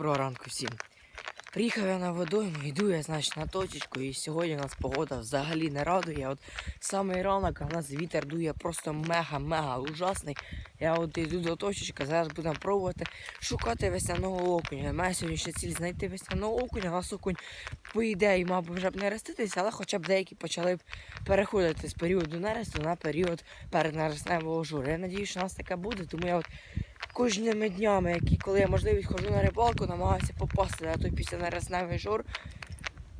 Доброго ранку всім. Приїхав я на водойму, йду я, значить, на точечку, і сьогодні у нас погода взагалі не радує. От самий ранок, в нас вітер дує просто мега-мега ужасний. Я от йду до точечки, зараз будемо пробувати шукати весняного окуня. Моя сьогоднішня ціль знайти весняного окуня. У нас окунь, по ідеї, би вже б не реститися, але хоча б деякі почали б переходити з періоду нересту на період переднересневого журу. Я надію, що у нас таке буде, тому я от кожними днями, які, коли я можливість ходжу на рибалку, намагаюся попасти на той післянересневий жур.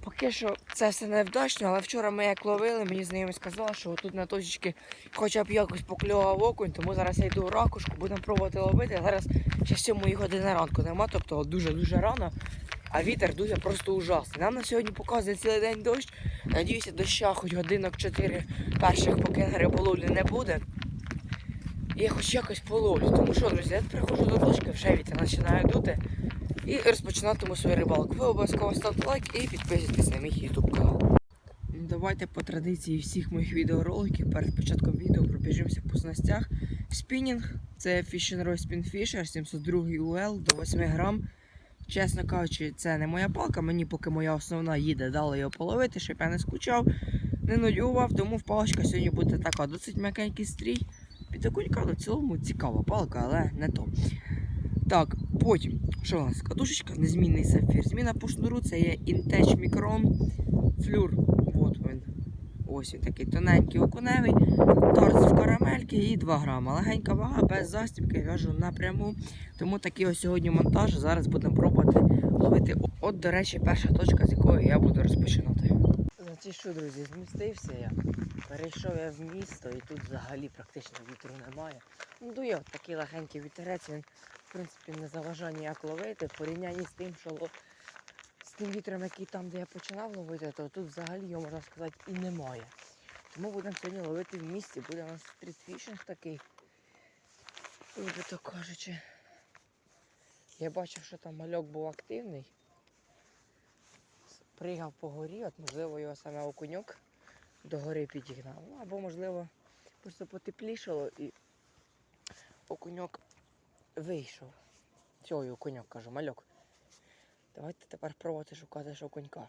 Поки що це все невдачно, але вчора ми як ловили, мені знайомий сказав, що тут на точечки хоча б якось покльовав окунь, тому зараз я йду в ракушку, будемо пробувати ловити. Зараз ще 7 години ранку нема, тобто дуже-дуже рано, а вітер дує просто ужасний. Нам на сьогодні показує цілий день дощ. Надіюся, доща хоч годинок 4 перших, поки на риболовлі не буде. Я хоч якось половлю. Тому що, друзі, я приходжу до точки, вже вітер починає дути. І розпочинатиму свою рибалку. Ви обов'язково ставте лайк і підписуйтесь на мій YouTube канал. Давайте по традиції всіх моїх відеороликів перед початком відео пробіжимося по снастях. Спінінг це Fishing Roy Spin Fisher 702 UL до 8 грам. Чесно кажучи, це не моя палка, мені поки моя основна їде, дали його половити, щоб я не скучав, не нудьгував, тому в паличка сьогодні буде така досить м'якенький стрій. Підокунька в цілому цікава палка, але не то. Так, потім, що у нас? Катушечка, незмінний сапфір. Зміна по шнуру це є Intech Micron Флюр. От він. Ось він такий тоненький окуневий. Торс в карамельки і 2 грама. Легенька вага, без застібки, я в'яжу напряму. Тому такий ось сьогодні монтаж. Зараз будемо пробувати ловити. От, до речі, перша точка, з якої я буду розпочинати. Значить що, друзі, змістився я. Перейшов я в місто і тут взагалі практично вітру немає. Ну, дує от такий легенький вітерець, він в принципі не заважає ніяк ловити. В порівнянні з тим, що з тим вітром, який там, де я починав ловити, то тут взагалі його можна сказати і немає. Тому будемо сьогодні ловити в місті. Буде у нас стрітфішинг такий. Вибито кажучи. Я бачив, що там мальок був активний. Пригав по горі, от можливо його саме окуньок до гори підігнав. Ну, або, можливо, просто потеплішало і окуньок вийшов. Цього окуньок кажу, мальок. Давайте тепер пробувати шукати окунька.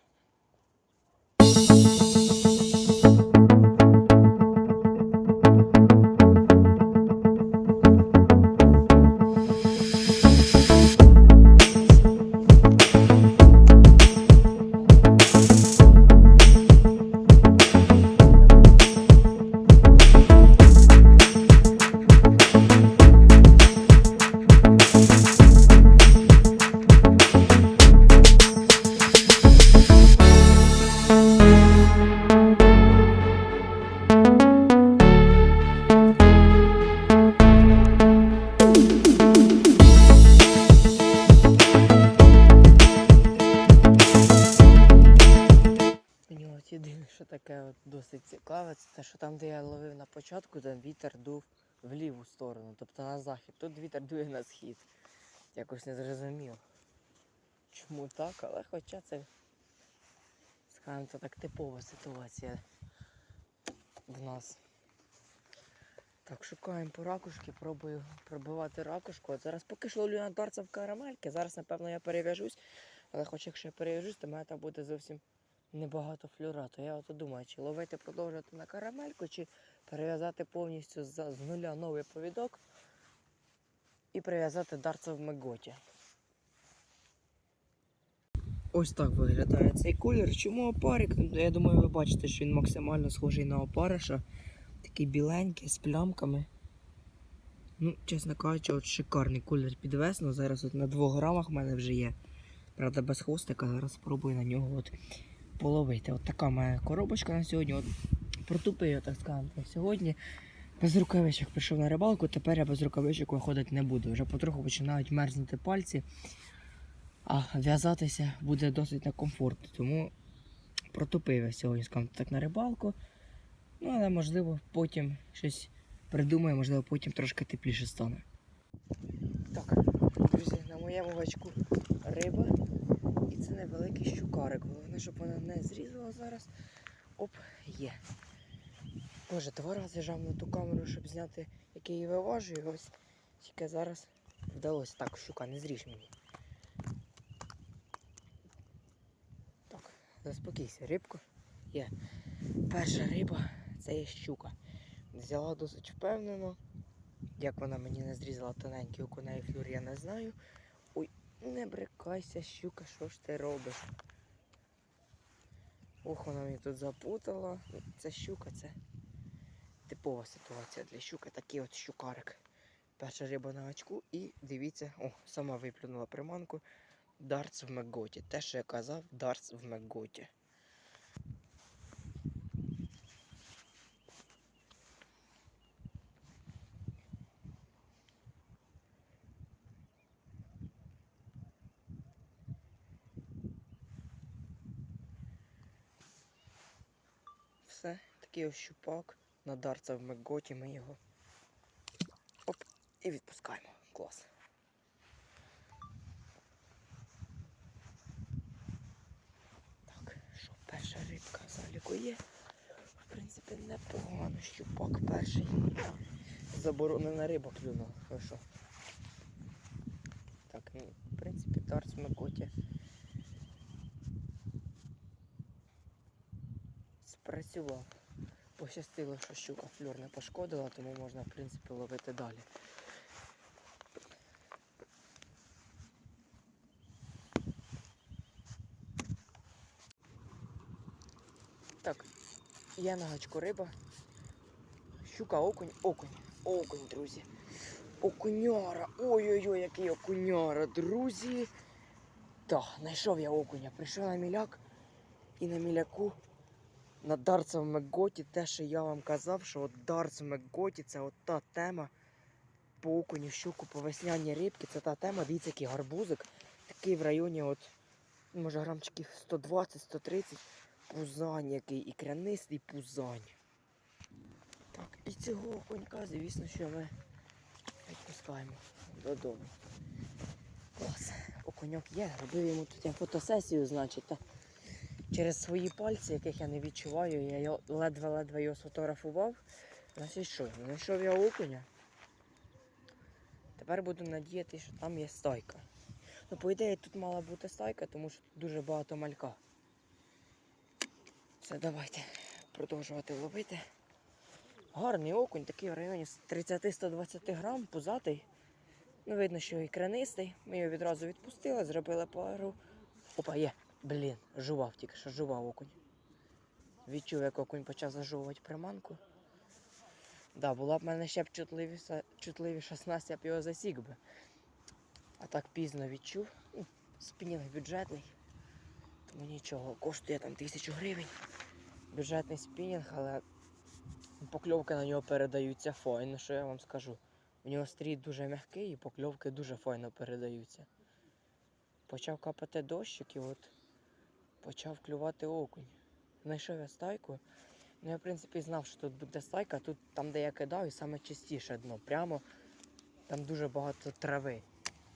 Ловив на початку, там вітер дув в ліву сторону, тобто на захід. Тут вітер дує на схід. Якось не зрозумів. Чому так, але хоча це, скажімо, то так типова ситуація в нас. Так, шукаємо по ракушки, пробую пробивати ракушку. От зараз поки що ловлю на в карамельки. Зараз, напевно, я перев'яжусь, але хоч якщо я перев'яжусь, то мене там буде зовсім небагато флюра, то я от думаю, чи ловити продовжувати на карамельку, чи перев'язати повністю з, нуля новий повідок і прив'язати дарця в меготі. Ось так виглядає цей колір. Чому опарик? Ну, Я думаю, ви бачите, що він максимально схожий на опариша. Такий біленький, з плямками. Ну, чесно кажучи, от шикарний колір під. Зараз от на 2 грамах в мене вже є. Правда, без хвостика. Зараз спробую на нього от половити. От така моя коробочка на сьогодні. От протупив так сказати, сьогодні. Без рукавичок прийшов на рибалку, тепер я без рукавичок виходити не буду. Вже потроху починають мерзнути пальці, а в'язатися буде досить некомфортно. Тому протупив я сьогодні, скажімо так, на рибалку. Ну, але можливо потім щось придумаю, можливо, потім трошки тепліше стане. Так, друзі, на моєму гачку риба. І це невеликий щукарик. Головне, щоб вона не зрізала зараз. Оп, є. Боже, два рази жав на ту камеру, щоб зняти, як я її. І ось тільки зараз вдалося. Так, щука, не зріж мені. Так, заспокійся, рибку. Є. Перша риба це є щука. Взяла досить впевнено. Як вона мені не зрізала тоненький окуней флюр, я не знаю. Ой, не брикайся, щука, що ж ти робиш? Ох, вона мені тут запутала. Це щука, це типова ситуація для щуки. Такий от щукарик. Перша риба на очку і дивіться, о, сама виплюнула приманку. Дартс в Меготі. Те, що я казав, дартс в Меготі. Все, такий ось щупак на дарца в Меготі. Ми його оп, і відпускаємо. Клас. Так, що перша рибка заліку є. В принципі, непогано щупак перший. Заборонена риба клюнула. Хорошо. Так, ну, в принципі, дарц в Меготі. Спрацював. Пощастило, що щука флюр не пошкодила, тому можна, в принципі, ловити далі. Так, є на гачку риба. Щука, окунь, окунь, окунь, друзі. Окуняра. Ой-ой-ой, який окуняра, друзі. Так, знайшов я окуня. Прийшов на міляк і на міляку на Дартс в Меготі те, що я вам казав, що от Дартс в Меготі це от та тема по окуню, щуку, по весняній рибки. Це та тема, дивіться, який гарбузик. Такий в районі, от, може, грамчиків 120-130. Пузань який, і крянистий пузань. Так, і цього окунька, звісно, що ми відпускаємо додому. Клас. Окуньок є, робив йому тут фотосесію, значить. Через свої пальці, яких я не відчуваю, я ледве-ледве його сфотографував. Що, знайшов я окуня. Тепер буду надіятися, що там є стайка. Ну, по ідеї, тут мала бути стайка, тому що тут дуже багато малька. Все, давайте продовжувати ловити. Гарний окунь, такий в районі 30-120 грам, пузатий. Ну, видно, що і кранистий. Ми його відразу відпустили, зробили пару. Опа, є. Блін, жував тільки що жував окунь. Відчув, як окунь почав зажовувати приманку. Да, була б в мене ще б чутливіша, чутливіша снасть, я б його засік би. А так пізно відчув. Ну, спінінг бюджетний. Тому нічого, коштує там тисячу гривень. Бюджетний спінінг, але покльовки на нього передаються файно, що я вам скажу. У нього стрій дуже м'який і покльовки дуже файно передаються. Почав капати дощик і от почав клювати окунь. Знайшов я стайку. Ну я в принципі знав, що тут буде стайка, тут там, де я кидав, і саме чистіше дно. Прямо там дуже багато трави.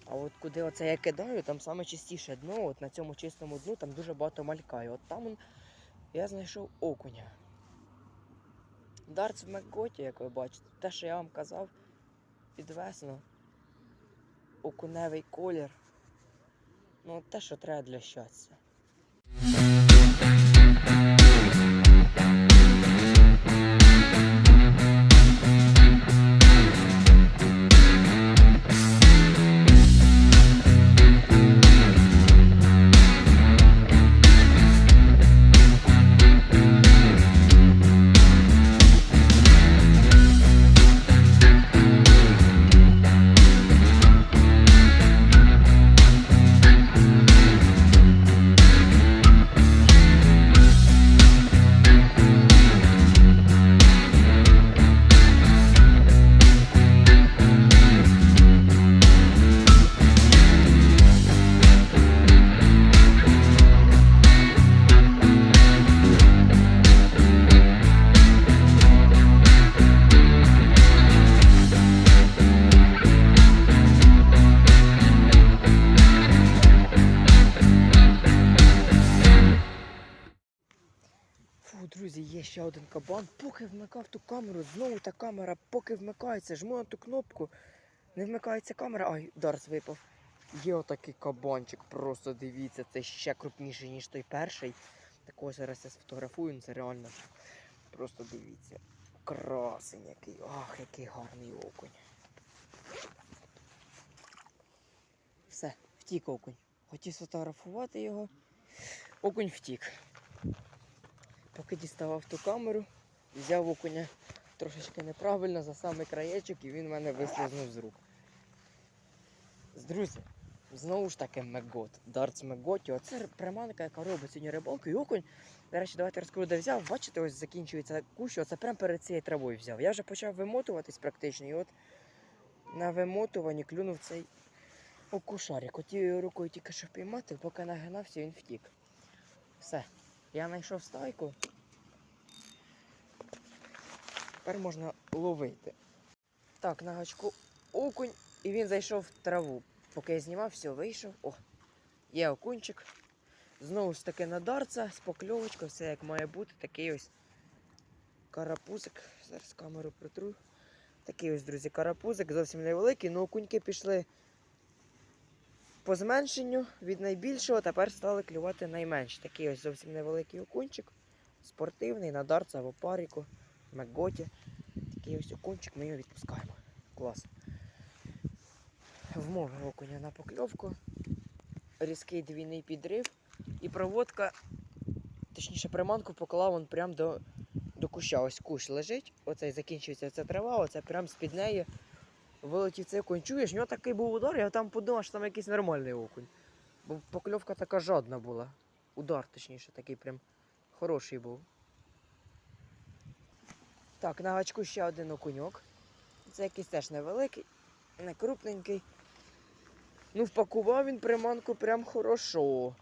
А от куди оце я кидаю, там саме чистіше дно, от на цьому чистому дну там дуже багато малька. І от там он, я знайшов окуня. Дартс в Меккоті, як ви бачите, те, що я вам казав, підвесно. Окуневий колір. Ну, те, що треба для щастя. Фу, друзі, є ще один кабан. Поки вмикав ту камеру, знову та камера, поки вмикається, жму на ту кнопку, не вмикається камера, ай, Дарс випав. Є отакий кабанчик, просто дивіться, це ще крупніший, ніж той перший. Такого зараз я сфотографую, ну це реально. Просто дивіться. Красень який. Ах, який гарний окунь. Все, втік окунь. Хотів сфотографувати його. Окунь втік. Поки діставав ту камеру, взяв окуня трошечки неправильно за самий краєчок і він мене вислизнув з рук. Друзі, знову ж таки Мегот. Дартс Меготі. Оце приманка, яка робить сьогодні рибалку. І окунь. До речі, давайте розкажу, де взяв. Бачите, ось закінчується кущ, оце прямо перед цією травою взяв. Я вже почав вимотуватись практично, і от на вимотуванні клюнув цей окушарик. Хотів його рукою тільки що піймати, поки нагинався, він втік. Все. Я знайшов стайку. Тепер можна ловити. Так, на гачку окунь, і він зайшов в траву. Поки я знімав, все, вийшов. О, є окунчик. Знову ж таки на дарца з покльовочкою, все як має бути. Такий ось карапузик. Зараз камеру притру. Такий ось, друзі, карапузик, зовсім невеликий, але окуньки пішли по зменшенню від найбільшого, тепер стали клювати найменші. Такий ось зовсім невеликий окунчик. Спортивний, на дарца в опаріку, меготі. Такий ось окунчик, ми його відпускаємо. Клас. Вмови окуня на покльовку. Різкий двійний підрив. І проводка, точніше, приманку поклав он прямо до, до куща. Ось кущ лежить, оцей закінчується ця трава, оце прямо з-під неї вилетів цей окунь. Чуєш, в нього такий був удар, я там подумав, що там якийсь нормальний окунь. Бо покльовка така жадна була. Удар, точніше, такий прям хороший був. Так, на гачку ще один окуньок. Це якийсь теж невеликий, не крупненький. Ну, впакував він приманку прям хорошо.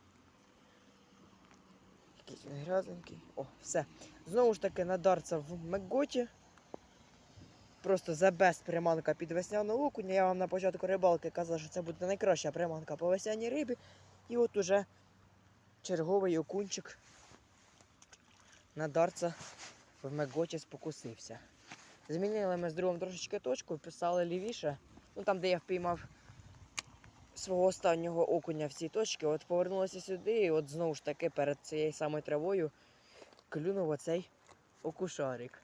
Якийсь він грязненький. О, все. Знову ж таки надарця в Меготі. Просто за без приманка під весняну окуня. Я вам на початку рибалки казав, що це буде найкраща приманка по весняній рибі. І от уже черговий окунчик надарця в Меготі спокусився. Змінили ми з другом трошечки точку, писали лівіше. Ну там, де я впіймав свого останнього окуня в цій точці, от повернулися сюди, і от знову ж таки перед цією самою травою клюнув оцей окушарик.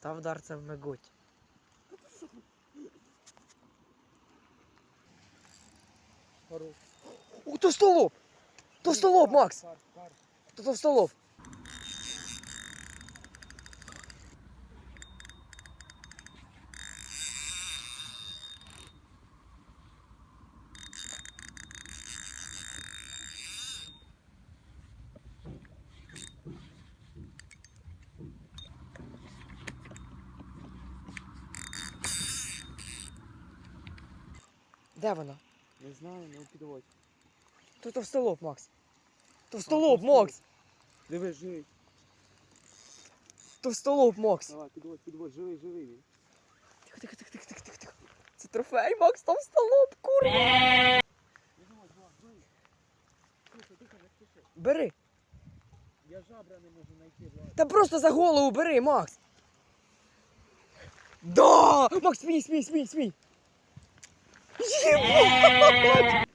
Став дарцем в. Хорош. О, то столоб! То столоб, Макс! Кар, Де вона? Не знаю, не підводь. То то столоб, Макс. То то столоб, столоб. Макс! Диви, живий. То столоб, Макс! Давай, підводь, підводь, живий, живий він. Тихо, тихо, тихо, тихо, тихо, тихо, тихо. Це трофей, Макс, там столоб, курва! Бери! Я жабра не можу знайти, Влад. Та просто за голову бери, Макс! Да! Макс, смій, смій, смій, смій! Єбать!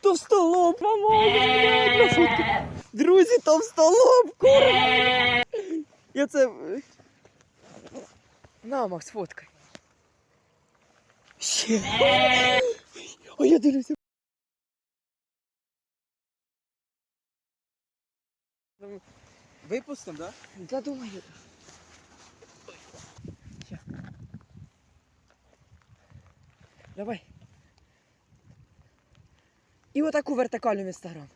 Товстолоб, фотка. Друзі, товстолоб, курва! Я це... На, Макс, фоткай. Ще. Ой, я дивлюся. Випустим, да? Я думаю. Давай. І отаку вертикальну в інстаграм.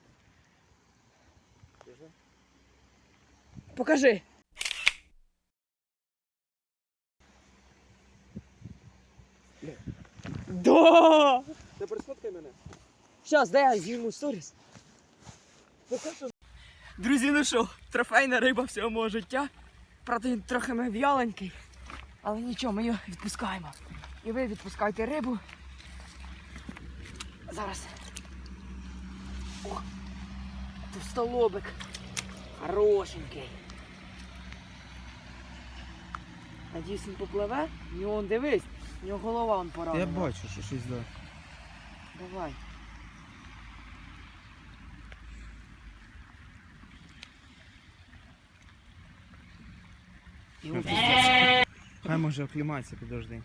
Покажи. Да! Тепер сфоткай мене. Щас, дай я зніму сторіс. Друзі, ну що, трофейна риба всього мого життя. Правда, він трохи ми в'яленький. Але нічого, ми його відпускаємо. І ви відпускайте рибу. Зараз. О, товстолобик. Хорошенький. Надіюсь, він попливе. Нього он дивись, в нього голова он поранена. бачу, що щось да. Давай. Пиздец. Хай може окліматися, підожди.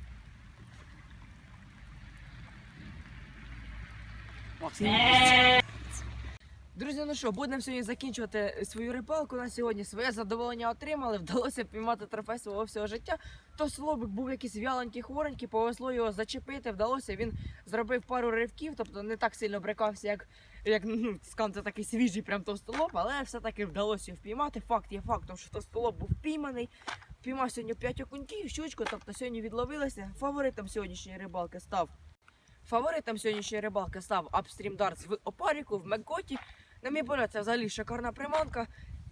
Друзі, ну що, будемо сьогодні закінчувати свою рибалку на сьогодні. Своє задоволення отримали, вдалося піймати трофей свого всього життя. То слобик був якийсь вяленький, хворенький, повезло його зачепити, вдалося. Він зробив пару ривків, тобто не так сильно брикався, як, як ну, це такий свіжий, прям товстолоб, але все-таки вдалося його впіймати. Факт є фактом, що товстолоб був впійманий. Піймав сьогодні 5 окуньків, щучку, тобто сьогодні відловилися. Фаворитом сьогоднішньої рибалки став. Фаворитом сьогоднішньої рибалки став Upstream Darts в Опаріку, в Меккоті. На мій погляд, це взагалі шикарна приманка.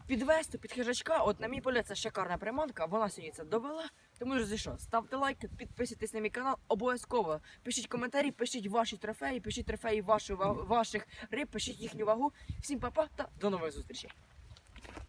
Під весту, під хижачка, от на мій погляд, це шикарна приманка. Вона сьогодні це довела. Тому друзі, що, ставте лайки, підписуйтесь на мій канал обов'язково. Пишіть коментарі, пишіть ваші трофеї, пишіть трофеї вашу, ваших риб, пишіть їхню вагу. Всім па-па та до нових зустрічей.